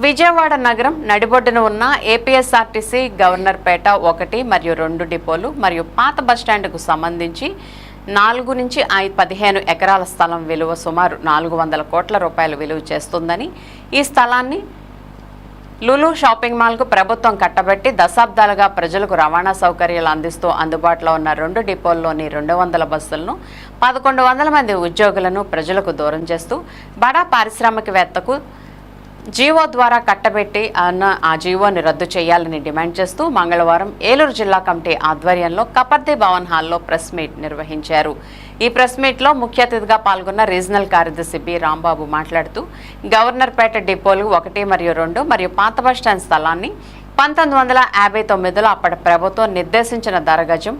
విజయవాడ నగరం నడిబొడ్డున ఉన్న ఏపీఎస్ఆర్టీసీ గవర్నర్పేట ఒకటి మరియు రెండు డిపోలు మరియు పాత బస్టాండ్కు సంబంధించి నాలుగు నుంచి ఐ పదిహేను ఎకరాల స్థలం విలువ సుమారు నాలుగు వందల కోట్ల రూపాయలు విలువ చేస్తుందని ఈ స్థలాన్ని లులు షాపింగ్ మాల్కు ప్రభుత్వం కట్టబెట్టి దశాబ్దాలుగా ప్రజలకు రవాణా సౌకర్యాలు అందిస్తూ అందుబాటులో ఉన్న రెండు డిపోల్లోని రెండు వందల బస్సులను పదకొండు వందల మంది ఉద్యోగులను ప్రజలకు దూరం చేస్తూ బడా పారిశ్రామికవేత్తకు జీవో ద్వారా కట్టబెట్టి అన్న ఆ జీవోని రద్దు చేయాలని డిమాండ్ చేస్తూ మంగళవారం ఏలూరు జిల్లా కమిటీ ఆధ్వర్యంలో కపర్తి భవన్ హాల్లో ప్రెస్ మీట్ నిర్వహించారు. ఈ ప్రెస్ మీట్లో ముఖ్య అతిథిగా పాల్గొన్న రీజనల్ కార్యదర్శి బి రాంబాబు మాట్లాడుతూ గవర్నర్పేట డిపోలు ఒకటి మరియు రెండు మరియు పాత బస్టాండ్ స్థలాన్ని పంతొమ్మిది వందల యాభై తొమ్మిదిలో అప్పటి ప్రభుత్వం నిర్దేశించిన ధర గజం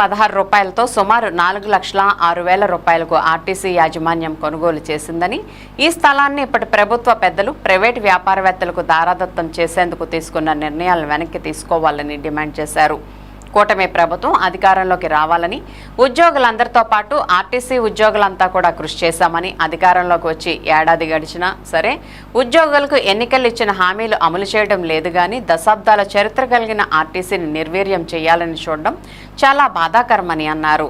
పదహారు రూపాయలతో సుమారు నాలుగు లక్షల ఆరు వేల రూపాయలకు ఆర్టీసీ యాజమాన్యం కొనుగోలు చేసిందని ఈ స్థలాన్ని ఇప్పటి ప్రభుత్వ పెద్దలు ప్రైవేటు వ్యాపారవేత్తలకు దారాదత్తం చేసేందుకు తీసుకున్న నిర్ణయాలను వెనక్కి తీసుకోవాలని డిమాండ్ చేశారు. కూటమి ప్రభుత్వం అధికారంలోకి రావాలని ఉద్యోగులందరితో పాటు ఆర్టీసీ ఉద్యోగులంతా కూడా కృషి చేశామని అధికారంలోకి వచ్చి ఏడాది గడిచినా సరే ఉద్యోగులకు ఎన్నికలు ఇచ్చిన హామీలు అమలు చేయడం లేదు కానీ దశాబ్దాల చరిత్ర కలిగిన ఆర్టీసీని నిర్వీర్యం చేయాలని చూడడం చాలా బాధాకరమని అన్నారు.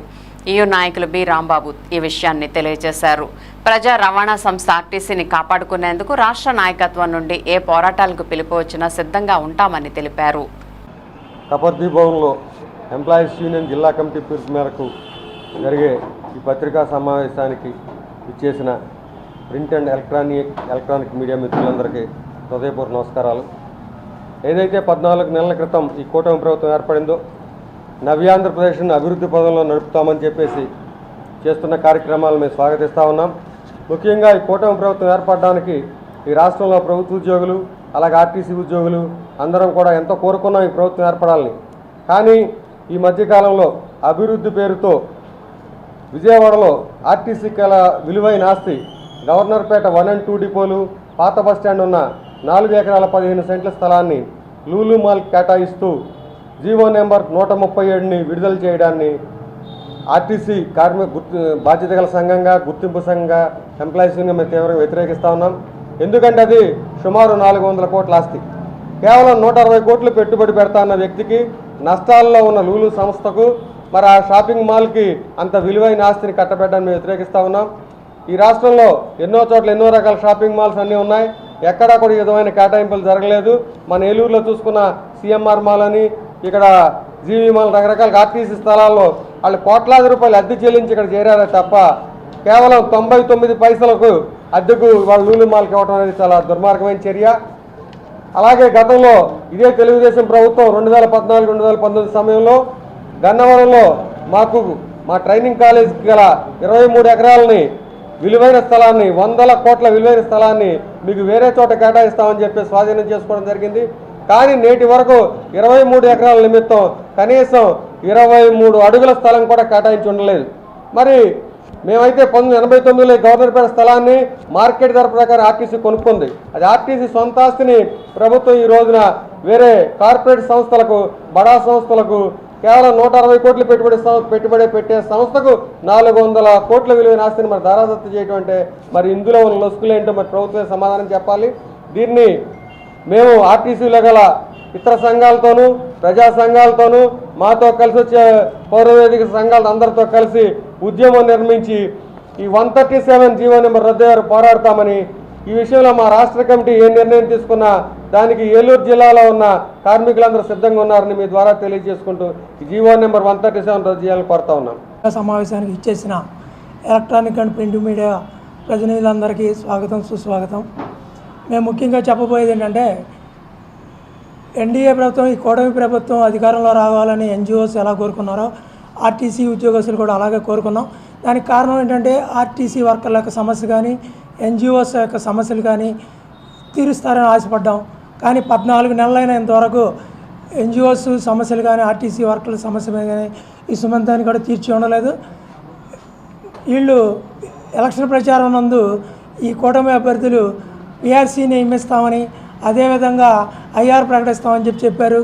ఈయు నాయకులు బి. రాంబాబు ఈ విషయాన్ని తెలియజేశారు. ప్రజా రవాణా సంస్థ ఆర్టీసీని కాపాడుకునేందుకు రాష్ట్ర నాయకత్వం నుండి ఏ పోరాటాలకు పిలుపు వచ్చినా సిద్ధంగా ఉంటామని తెలిపారు. కపర్తి భవన్లో ఎంప్లాయీస్ యూనియన్ జిల్లా కమిటీ పిలుపు మేరకు జరిగే ఈ పత్రికా సమావేశానికి ఇచ్చేసిన print and electronic electronic media మిత్రులందరికీ హృదయపూర్వ నమస్కారాలు. ఏదైతే పద్నాలుగు నెలల క్రితం ఈ కూటమి ప్రభుత్వం ఏర్పడిందో నవ్యాంధ్రప్రదేశ్ను అభివృద్ధి పదంలో నడుపుతామని చెప్పేసి చేస్తున్న కార్యక్రమాలు మేము స్వాగతిస్తూ ఉన్నాం. ముఖ్యంగా ఈ కూటమి ప్రభుత్వం ఏర్పడడానికి ఈ రాష్ట్రంలో ప్రభుత్వ ఉద్యోగులు అలాగే ఆర్టీసీ ఉద్యోగులు అందరం కూడా ఎంతో కోరుకున్నాం ఈ ప్రభుత్వం ఏర్పడాలని. కానీ ఈ మధ్యకాలంలో అభివృద్ధి పేరుతో విజయవాడలో ఆర్టీసీ కల విలువైన ఆస్తి గవర్నర్పేట వన్ అండ్ టూ డిపోలు పాత బస్టాండ్ ఉన్న నాలుగు ఎకరాల పదిహేను సెంట్ల స్థలాన్ని లూలు మాల్ కేటాయిస్తూ జీవో నెంబర్ నూట ముప్పై ఏడుని విడుదల చేయడాన్ని ఆర్టీసీ కార్మిక గుర్తు బాధ్యత గల సంఘంగా గుర్తింపు సంఘంగా ఎంప్లాయీస్ యూనియన్ మేము తీవ్రంగా వ్యతిరేకిస్తూ ఉన్నాం. ఎందుకంటే అది సుమారు నాలుగు వందల కోట్ల ఆస్తి. కేవలం నూట అరవై కోట్లు పెట్టుబడి పెడతా అన్న వ్యక్తికి నష్టాల్లో ఉన్న లూలు సంస్థకు మరి ఆ షాపింగ్ మాల్కి అంత విలువైన ఆస్తిని కట్టబెట్టడానికి మేము వ్యతిరేకిస్తూ ఉన్నాం. ఈ రాష్ట్రంలో ఎన్నో చోట్ల ఎన్నో రకాల షాపింగ్ మాల్స్ అన్నీ ఉన్నాయి. ఎక్కడా కూడా విధమైన కేటాయింపులు జరగలేదు. మన ఏలూరులో చూసుకున్న సీఎంఆర్ మాల్ అని ఇక్కడ జీవీ మాల్ రకరకాల ఆర్టీసీ స్థలాల్లో వాళ్ళు కోట్లాది రూపాయలు అద్దె చెల్లించి ఇక్కడ చేరారే తప్ప కేవలం తొంభై తొమ్మిది పైసలకు అద్దెకు వాళ్ళ నూనె మాల్కి ఇవ్వడం అనేది చాలా దుర్మార్గమైన చర్య. అలాగే గతంలో ఇదే తెలుగుదేశం ప్రభుత్వం రెండు వేల పద్నాలుగు రెండు వేల పంతొమ్మిది సమయంలో గన్నవరంలో మాకు మా ట్రైనింగ్ కాలేజీకి గల ఇరవై మూడు ఎకరాలని విలువైన స్థలాన్ని వందల కోట్ల విలువైన స్థలాన్ని మీకు వేరే చోట కేటాయిస్తామని చెప్పి స్వాధీనం చేసుకోవడం జరిగింది. కానీ నేటి వరకు ఇరవై మూడు ఎకరాల నిమిత్తం కనీసం ఇరవై మూడు అడుగుల స్థలం కూడా కేటాయించి ఉండలేదు. మరి మేమైతే పంతొమ్మిది ఎనభై తొమ్మిదిలో గవర్నర్పేట స్థలాన్ని మార్కెట్ ధర ప్రకారం ఆర్టీసీ కొనుక్కుంది. అది ఆర్టీసీ సొంత ఆస్తిని ప్రభుత్వం ఈ రోజున వేరే కార్పొరేట్ సంస్థలకు బడా సంస్థలకు కేవలం నూట అరవై కోట్లు పెట్టుబడి సం- పెట్టుబడి పెట్టే సంస్థకు నాలుగు వందల కోట్ల విలువైన ఆస్తిని మరి ధారాదత్తు చేయటం అంటే మరి ఇందులో ఉన్న లొసుకులు ఏంటో మరి ప్రభుత్వం సమాధానం చెప్పాలి. దీన్ని మేము ఆర్టీసీలో గల ఇతర సంఘాలతోనూ ప్రజా సంఘాలతోనూ మాతో కలిసి వచ్చే పౌరవేదిక సంఘాలు అందరితో కలిసి ఉద్యమం నిర్మించి ఈ one thirty seven GO number రద్దు పోరాడతామని ఈ విషయంలో మా రాష్ట్ర కమిటీ ఏ నిర్ణయం తీసుకున్నా దానికి ఏలూరు జిల్లాలో ఉన్న కార్మికులందరూ సిద్ధంగా ఉన్నారని మీ ద్వారా తెలియజేసుకుంటూ GO number one thirty seven రద్దు చేయాలని కోరుతా ఉన్నాం. సమావేశానికి ఇచ్చేసిన ఎలక్ట్రానిక్ అండ్ ప్రింట్ మీడియా ప్రతినిధులందరికీ స్వాగతం సుస్వాగతం. మేము ముఖ్యంగా చెప్పబోయేది ఏంటంటే ఎన్డీఏ ప్రభుత్వం ఈ కూటమి ప్రభుత్వం అధికారంలో రావాలని ఎన్జిఓస్ ఎలా కోరుకున్నారో ఆర్టీసీ ఉద్యోగస్తులు కూడా అలాగే కోరుకున్నాం. దానికి కారణం ఏంటంటే ఆర్టీసీ వర్కర్ల యొక్క సమస్య కానీ ఎన్జిఓస్ యొక్క సమస్యలు కానీ తీరుస్తారని ఆశపడ్డాం. కానీ పద్నాలుగు నెలలైన ఇంతవరకు ఎన్జిఓస్ సమస్యలు కానీ ఆర్టీసీ వర్కర్ల సమస్య కానీ ఈ సుమంతాన్ని కూడా తీర్చి ఉండలేదు. వీళ్ళు ఎలక్షన్ ప్రచారం నందు ఈ కూటమి అభ్యర్థులు పిఆర్సీ నియమిస్తామని అదేవిధంగా ఐఆర్ ప్రకటిస్తామని చెప్పి చెప్పారు.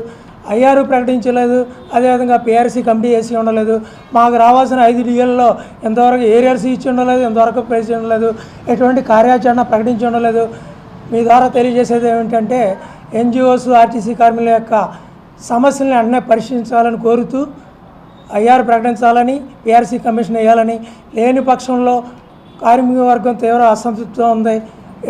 ఐఆర్ ప్రకటించలేదు. అదేవిధంగా పిఆర్సీ కమిటీ వేసి ఉండలేదు. మాకు రావాల్సిన ఐదు డిఎల్లో ఎంతవరకు ఏరియర్సీ ఇచ్చి ఉండలేదు ఎంతవరకు ప్రైస్ ఉండలేదు ఎటువంటి కార్యాచరణ ప్రకటించి ఉండలేదు. మీ ద్వారా తెలియజేసేది ఏమిటంటే ఎన్జిఓస్ ఆర్టీసీ కార్మికుల యొక్క సమస్యలను వెంటనే పరిశీలించాలని కోరుతూ ఐఆర్ ప్రకటించాలని పిఆర్సీ కమిషన్ వేయాలని లేని పక్షంలో కార్మిక వర్గం తీవ్ర అసంతృప్తితో ఉంది.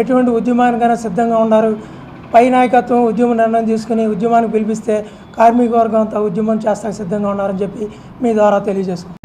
ఎటువంటి ఉద్యమానికైనా సిద్ధంగా ఉన్నారు. పై నాయకత్వం ఉద్యమ నిర్ణయం తీసుకుని ఉద్యమానికి పిలిపిస్తే కార్మిక వర్గం అంతా ఉద్యమం చేస్తానికి సిద్ధంగా ఉన్నారని చెప్పి మీ ద్వారా తెలియజేసుకుంటాం